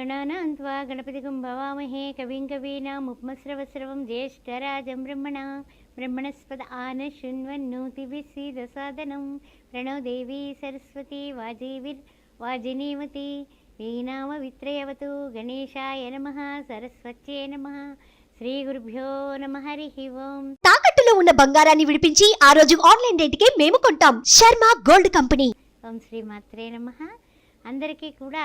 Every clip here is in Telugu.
గణానాం త్వా గణపతిగం భవామహే కవిం కవీనాముపమస్రవస్రవం జ్యేష్ఠరాజం బ్రహ్మణ బ్రహ్మణస్పద ఆన శృణ్వన్నోతిభిస్సీద సాదనం ప్రణో దేవీ సరస్వతి వాజీవిర్ వాజినీమతి వీణామ విత్రయవతు గణేశాయ నమ సరస్వత్యే నమ శ్రీ గురుభ్యో నమ హరి ఓం తాకట్టులో ఉన్న బంగారాన్ని విడిపించి ఆ రోజు ఆన్లైన్ రేటుకే మేము కొంటాం. Sharma gold company. ఓం శ్రీ మాత్రే నమ. అందరికీ కూడా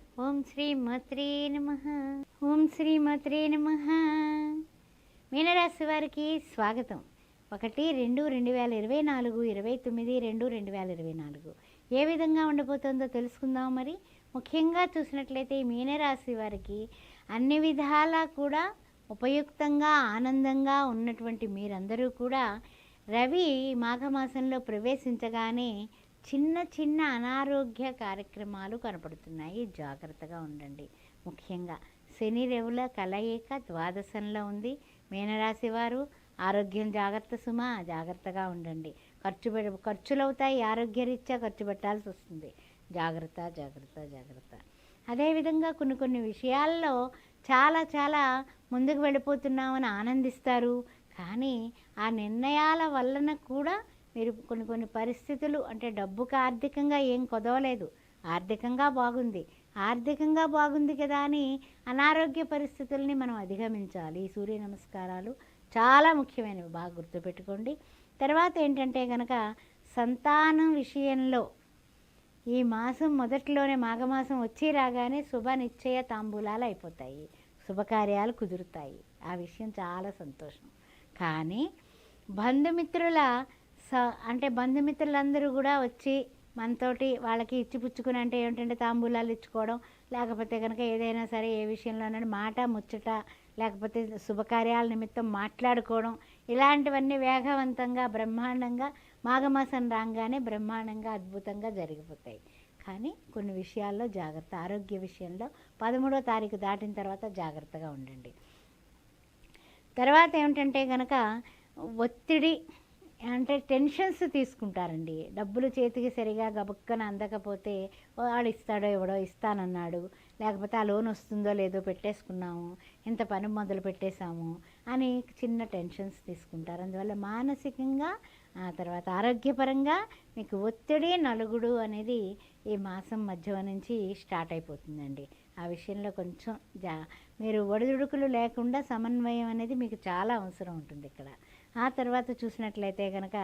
ఓం శ్రీ మత్రే నమ. ఓం శ్రీ మత్రే నమ. మీనరాశి వారికి స్వాగతం. ఒకటి రెండు రెండు వేల ఇరవై నాలుగు ఇరవై తొమ్మిది రెండు రెండు వేల ఇరవై నాలుగు. ఏ విధంగా ఉండబోతుందో తెలుసుకుందాం మరి. ముఖ్యంగా చూసినట్లయితే ఈ మీనరాశి వారికి అన్ని విధాలా కూడా ఉపయుక్తంగా ఆనందంగా ఉన్నటువంటి మీరందరూ కూడా రవి మాఘమాసంలో ప్రవేశించగానే చిన్న చిన్న అనారోగ్య కార్యక్రమాలు కనపడుతున్నాయి. జాగ్రత్తగా ఉండండి. ముఖ్యంగా శని రేవుల కలయిక ద్వాదశంలో ఉంది. మీనరాశి వారు ఆరోగ్యం జాగ్రత్త సుమా జాగ్రత్తగా ఉండండి. ఖర్చు పె ఖర్చులు అవుతాయి ఆరోగ్యరీత్యా ఖర్చు పెట్టాల్సి వస్తుంది. జాగ్రత్త జాగ్రత్త జాగ్రత్త. అదేవిధంగా కొన్ని కొన్ని విషయాల్లో చాలా చాలా ముందుకు వెళ్ళిపోతున్నామని ఆనందిస్తారు. కానీ ఆ నిర్ణయాల వలన కూడా మీరు కొన్ని కొన్ని పరిస్థితులు అంటే డబ్బుకి ఆర్థికంగా ఏం కొదవలేదు. ఆర్థికంగా బాగుంది. ఆర్థికంగా బాగుంది కదా అని అనారోగ్య పరిస్థితుల్ని మనం అధిగమించాలి. ఈ సూర్య నమస్కారాలు చాలా ముఖ్యమైనవి. బాగా గుర్తుపెట్టుకోండి. తర్వాత ఏంటంటే కనుక సంతానం విషయంలో ఈ మాసం మొదట్లోనే మాఘమాసం వచ్చి రాగానే శుభ నిశ్చయ తాంబూలాలు అయిపోతాయి. శుభకార్యాలు కుదురుతాయి. ఆ విషయం చాలా సంతోషం. కానీ బంధుమిత్రుల స అంటే బంధుమిత్రులందరూ కూడా వచ్చి మనతోటి వాళ్ళకి ఇచ్చిపుచ్చుకుని అంటే ఏంటంటే తాంబూలాలు ఇచ్చుకోవడం లేకపోతే కనుక ఏదైనా సరే ఏ విషయంలోనైనా మాట ముచ్చట లేకపోతే శుభకార్యాల నిమిత్తం మాట్లాడుకోవడం ఇలాంటివన్నీ వేగవంతంగా బ్రహ్మాండంగా మాఘమాసం రాగానే బ్రహ్మాండంగా అద్భుతంగా జరిగిపోతాయి. కానీ కొన్ని విషయాల్లో జాగ్రత్త ఆరోగ్య విషయంలో పదమూడో తారీఖు దాటిన తర్వాత జాగ్రత్తగా ఉండండి. తర్వాత ఏమిటంటే కనుక ఒత్తిడి అంటే టెన్షన్స్ తీసుకుంటారండి. డబ్బులు చేతికి సరిగా గబక్కన అందకపోతే వాడు ఇస్తాడో ఎవడో ఇస్తానన్నాడు. లేకపోతే ఆ లోన్ వస్తుందో లేదో పెట్టేసుకున్నాము. ఇంత పని మొదలు పెట్టేశాము అని చిన్న టెన్షన్స్ తీసుకుంటారు. అందువల్ల మానసికంగా ఆ తర్వాత ఆరోగ్యపరంగా మీకు ఒత్తిడి నలుగుడు అనేది ఈ మాసం మధ్య నుంచి స్టార్ట్ అయిపోతుందండి. ఆ విషయంలో కొంచెం జా మీరు ఒడిదుడుకులు లేకుండా సమన్వయం అనేది మీకు చాలా అవసరం ఉంటుంది ఇక్కడ. ఆ తర్వాత చూసినట్లయితే కనుక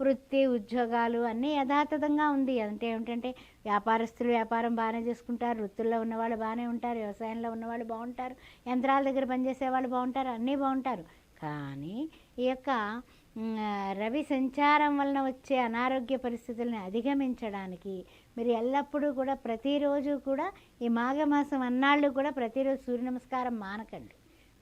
వృత్తి ఉద్యోగాలు అన్నీ యథాతథంగా ఉంది. అంటే ఏమిటంటే వ్యాపారస్తులు వ్యాపారం బాగానే చేసుకుంటారు. వృత్తుల్లో ఉన్నవాళ్ళు బాగానే ఉంటారు. వ్యవసాయంలో ఉన్నవాళ్ళు బాగుంటారు. యంత్రాల దగ్గర పనిచేసే వాళ్ళు బాగుంటారు. అన్నీ బాగుంటారు. కానీ ఈ యొక్క రవి సంచారం వలన వచ్చే అనారోగ్య పరిస్థితుల్ని అధిగమించడానికి మీరు ఎల్లప్పుడూ కూడా ప్రతిరోజు కూడా ఈ మాఘమాసం అన్నాళ్ళు కూడా ప్రతిరోజు సూర్య నమస్కారం మానకండి.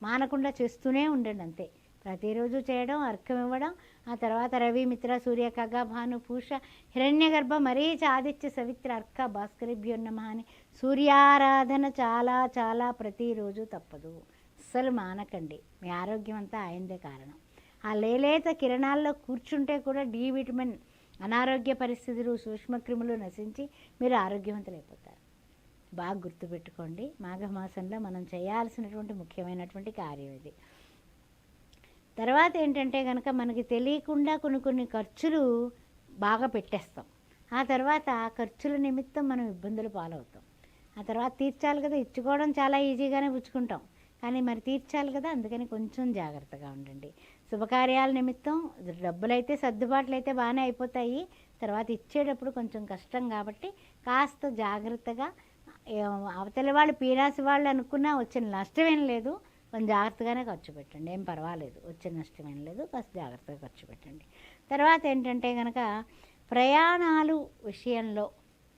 మానకుండా చేస్తూనే ఉండండి అంతే. ప్రతిరోజు చేయడం అర్ఘం ఇవ్వడం ఆ తర్వాత రవి మిత్ర సూర్య ఖగ భాను పూష హిరణ్యగర్భ మరీచ ఆదిత్య సవిత్ర అర్క భాస్కరిభ్యున్నమ అని సూర్యారాధన చాలా చాలా ప్రతిరోజు తప్పదు. అస్సలు మానకండి. మీ ఆరోగ్యం అంతా ఆయందే కారణం. ఆ లేలేత కిరణాల్లో కూర్చుంటే కూడా డి విటమిన్ అనారోగ్య పరిస్థితులు సూక్ష్మక్రిములు నశించి మీరు ఆరోగ్యవంతులైపోతారు. బాగా గుర్తుపెట్టుకోండి. మాఘమాసంలో మనం చేయాల్సినటువంటి ముఖ్యమైనటువంటి కార్యం ఇది. తర్వాత ఏంటంటే కనుక మనకి తెలియకుండా కొన్ని కొన్ని ఖర్చులు బాగా పెట్టేస్తాం. ఆ తర్వాత ఆ ఖర్చుల నిమిత్తం మనం ఇబ్బందులు పాలవుతాం. ఆ తర్వాత తీర్చాలి కదా ఇచ్చుకోవడం చాలా ఈజీగానే పుచ్చుకుంటాం. కానీ మరి తీర్చాలి కదా అందుకని కొంచెం జాగ్రత్తగా ఉండండి. శుభకార్యాల నిమిత్తం డబ్బులైతే సర్దుబాట్లు అయితే బాగానే అయిపోతాయి. తర్వాత ఇచ్చేటప్పుడు కొంచెం కష్టం కాబట్టి కాస్త జాగ్రత్తగా అవతల అవతలి వాళ్ళు పీరాసి వాళ్ళు అనుకున్నా వచ్చిన నష్టమేం లేదు. కొంచెం జాగ్రత్తగానే ఖర్చు పెట్టండి. ఏం పర్వాలేదు. వచ్చే నష్టం ఏం లేదు. కాస్త జాగ్రత్తగా ఖర్చు పెట్టండి. తర్వాత ఏంటంటే కనుక ప్రయాణాలు విషయంలో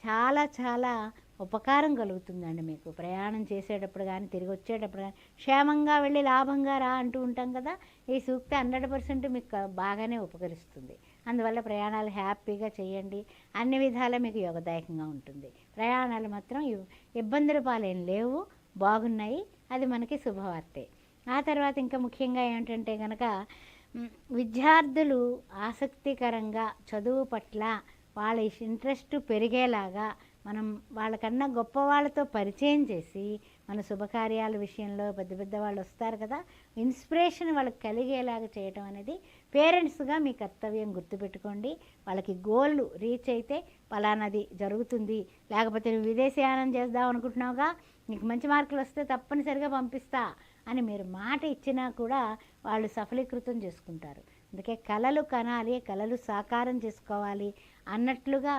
చాలా చాలా ఉపకారం కలుగుతుందండి మీకు. ప్రయాణం చేసేటప్పుడు కానీ తిరిగి వచ్చేటప్పుడు కానీ క్షేమంగా వెళ్ళి లాభంగా రా అంటూ ఉంటాం కదా ఈ సూక్తి హండ్రెడ్ పర్సెంట్ మీకు బాగానే ఉపకరిస్తుంది. అందువల్ల ప్రయాణాలు హ్యాపీగా చేయండి. అన్ని విధాలా మీకు యోగదాయకంగా ఉంటుంది. ప్రయాణాలు మాత్రం ఇబ్బందుల పాలేం లేవు. బాగున్నాయి. అది మనకి శుభవార్తే. ఆ తర్వాత ఇంకా ముఖ్యంగా ఏంటంటే కనుక విద్యార్థులు ఆసక్తికరంగా చదువు పట్ల వాళ్ళ ఇంట్రెస్ట్ పెరిగేలాగా మనం వాళ్ళకన్నా గొప్ప వాళ్ళతో పరిచయం చేసి మన శుభకార్యాల విషయంలో పెద్ద పెద్ద వాళ్ళు వస్తారు కదా ఇన్స్పిరేషన్ వాళ్ళకి కలిగేలాగా చేయటం అనేది పేరెంట్స్గా మీ కర్తవ్యం గుర్తుపెట్టుకోండి. వాళ్ళకి గోల్ రీచ్ అయితే పలానాది జరుగుతుంది. లేకపోతే నువ్వు విదేశయానం చేద్దాం అనుకుంటున్నావుగా నీకు మంచి మార్కులు వస్తే తప్పనిసరిగా పంపిస్తా అని మీరు మాట ఇచ్చినా కూడా వాళ్ళు సఫలీకృతం చేసుకుంటారు. అందుకే కళలు కనాలి కళలు సాకారం చేసుకోవాలి అన్నట్లుగా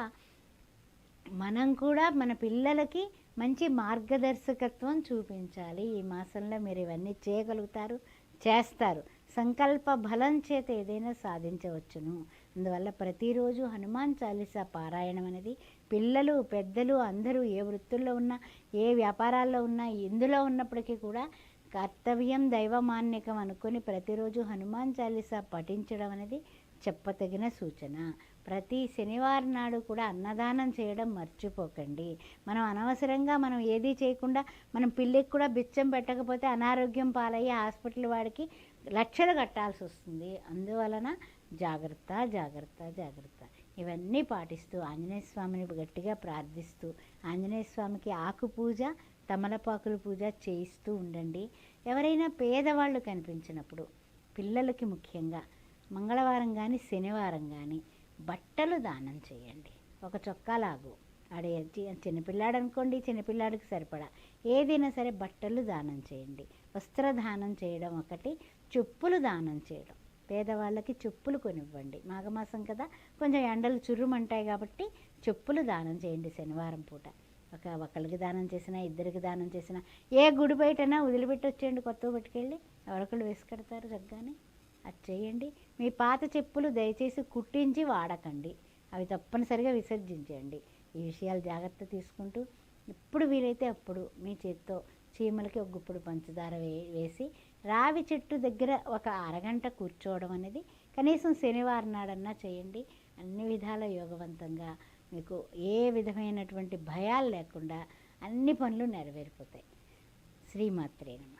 మనం కూడా మన పిల్లలకి మంచి మార్గదర్శకత్వం చూపించాలి. ఈ మాసంలో మీరు ఇవన్నీ చేయగలుగుతారు చేస్తారు. సంకల్ప బలం చేత ఏదైనా సాధించవచ్చును. అందువల్ల ప్రతిరోజు హనుమాన్ చాలీసా పారాయణం అనేది పిల్లలు పెద్దలు అందరూ ఏ వృత్తుల్లో ఉన్నా ఏ వ్యాపారాల్లో ఉన్నా ఎందులో ఉన్నప్పటికీ కూడా కర్తవ్యం దైవమాన్యకం అనుకొని ప్రతిరోజు హనుమాన్ చాలీసా పఠించడం అనేది చెప్పతగిన సూచన. ప్రతి శనివారం నాడు కూడా అన్నదానం చేయడం మర్చిపోకండి. మనం అనవసరంగా మనం ఏదీ చేయకుండా మనం పిల్లికి కూడా బిచ్చం పెట్టకపోతే అనారోగ్యం పాలయ్యే హాస్పిటల్ వాడికి లక్షలు కట్టాల్సి వస్తుంది. అందువలన జాగ్రత్త జాగ్రత్త జాగ్రత్త. ఇవన్నీ పాటిస్తూ ఆంజనేయ స్వామిని గట్టిగా ప్రార్థిస్తూ ఆంజనేయ స్వామికి ఆకు పూజ తమలపాకుల పూజ చేయిస్తూ ఉండండి. ఎవరైనా పేదవాళ్ళు కనిపించినప్పుడు పిల్లలకి ముఖ్యంగా మంగళవారం కానీ శనివారం కానీ బట్టలు దానం చేయండి. ఒక చొక్కా లాగు. ఆడే చిన్నపిల్లాడు అనుకోండి చిన్నపిల్లాడికి సరిపడా. ఏదైనా సరే బట్టలు దానం చేయండి. వస్త్రదానం చేయడం ఒకటి చెప్పులు దానం చేయడం. పేదవాళ్ళకి చెప్పులు కొనివ్వండి. మాఘమాసం కదా కొంచెం ఎండలు చుర్రుమంటాయి కాబట్టి చెప్పులు దానం చేయండి శనివారం పూట. ఒక ఒకరికి దానం చేసినా ఇద్దరికి దానం చేసినా ఏ గుడి బయటనా వదిలిపెట్టి వచ్చేయండి కొత్త పట్టుకెళ్ళి ఎవరొకళ్ళు వేసుకెడతారు చక్కగానే అది చేయండి. మీ పాత చెప్పులు దయచేసి కుట్టించి వాడకండి. అవి తప్పనిసరిగా విసర్జించండి. ఈ విషయాలు జాగ్రత్త తీసుకుంటూ ఎప్పుడు వీలైతే అప్పుడు మీ చేత్తో చీమలకి ఒక గుప్పుడు పంచదార వే వేసి రావి చెట్టు దగ్గర ఒక అరగంట కూర్చోవడం అనేది కనీసం శనివారం నాడన్నా చేయండి. అన్ని విధాల యోగవంతంగా మీకు ఏ విధమైనటువంటి భయాలు లేకుండా అన్ని పనులు నెరవేరిపోతాయి. శ్రీమాత్రేనమ్మ